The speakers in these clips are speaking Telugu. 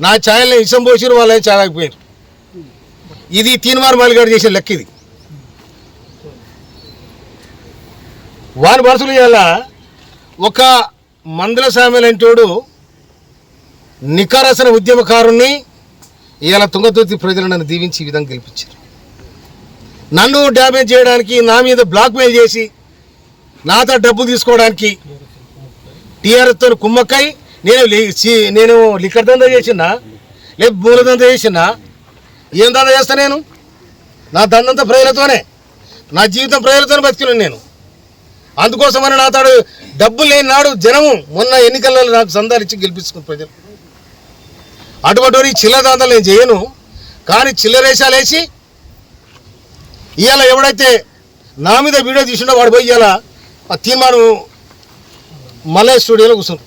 నా ఛాయల్ని ఇసం పోసిరు వాళ్ళని ఛాయ్ ఇది తీన్మార్ మాలిగాడు చేసే లెక్క ఇది. వారి మనసులు ఇవాళ ఒక మందుల సామెలంటోడు నికారసన ఉద్యమకారుణ్ణి ఇవాళ తుంగతుర్తి ప్రజలు నన్ను దీవించి ఈ విధంగా గెలిపించారు. నన్ను డ్యామేజ్ చేయడానికి నా మీద బ్లాక్మెయిల్ చేసి నాతో డబ్బు తీసుకోవడానికి టీఆర్ఎస్తో కుమ్మక్కై నేను నేను లిక్కర్ దందా చేసినా లేదు భూముల దందా చేసినా ఏం దందా చేస్తా నేను? నా దందంతా ప్రజలతోనే నా జీవితం ప్రజలతోనే బతికినాను నేను. అందుకోసమని నా తాడు డబ్బు లేని నాడు జనము మొన్న ఎన్నికల్లో నాకు సందాలు గెలిపించుకుని ప్రజలు. అటువంటి చిల్లర దందాలు నేను చేయను కానీ చిల్లరేషాలు వేసి ఇవాళ ఎవడైతే నా మీద వీడియో తీసిండో వాడు పోయి ఇవాళ ఆ తీర్మానం మలయ స్టూడియోలో కూర్చున్నాడు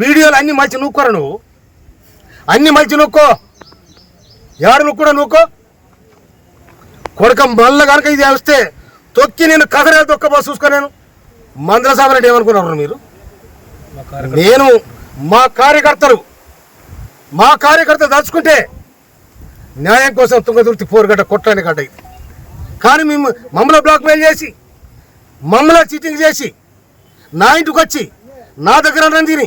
వీడియోలు అన్ని మలిచి నూక్కోరా నువ్వు? అన్ని మలిచి నూక్కో. నువ్వు కూడా నూక్కో? కొడక మళ్ళ కనుక ఇది వస్తే తొక్కి నేను కదరే తొక్క చూసుకో నేను. మందల సాబరంటే ఏమనుకున్నారు మీరు? నేను మా కార్యకర్తలు. మా కార్యకర్త దాచుకుంటే న్యాయం కోసం తుంగతుర్తి పోరుగడ్డ కొట్టని గడ్డ ఇది. కానీ మేము మమ్మల్ని బ్లాక్మెయిల్ చేసి మమ్మల్ని చీటింగ్ చేసి నా ఇంటికి వచ్చి నా దగ్గర తిని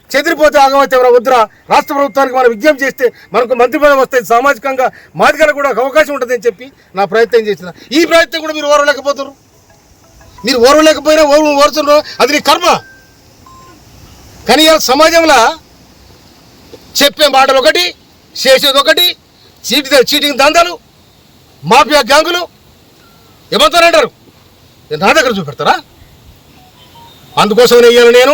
చెదిరిపోతే ఆగమైతే ఎవరో రాష్ట్ర ప్రభుత్వానికి మనం విజ్ఞప్తి చేస్తే మనకు మంత్రి పదవి వస్తుంది సామాజికంగా మాదిగలకు కూడా ఒక అవకాశం ఉంటుందని చెప్పి నా ప్రయత్నం చేసిన ఈ ప్రయత్నం కూడా మీరు ఓరలేకపోతారు మీరు ఓరలేకపోయినా ఓరు ఓరుతున్నారు అది నీ కర్మ. కానీ సమాజంలో చెప్పే మాటలు ఒకటి చేసేది ఒకటి చీటి చీటింగ్ దందాలు మాఫియా గ్యాంగులు ఏమంటారంటారు? నా దగ్గర చూపెడతారా? అందుకోసం ఇయ్యాలి నేను.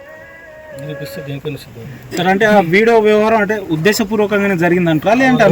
సార్ అంటే ఆ వీడియో వ్యవహారం అంటే ఉద్దేశపూర్వకంగానే జరిగిందంటారా? లేదంటే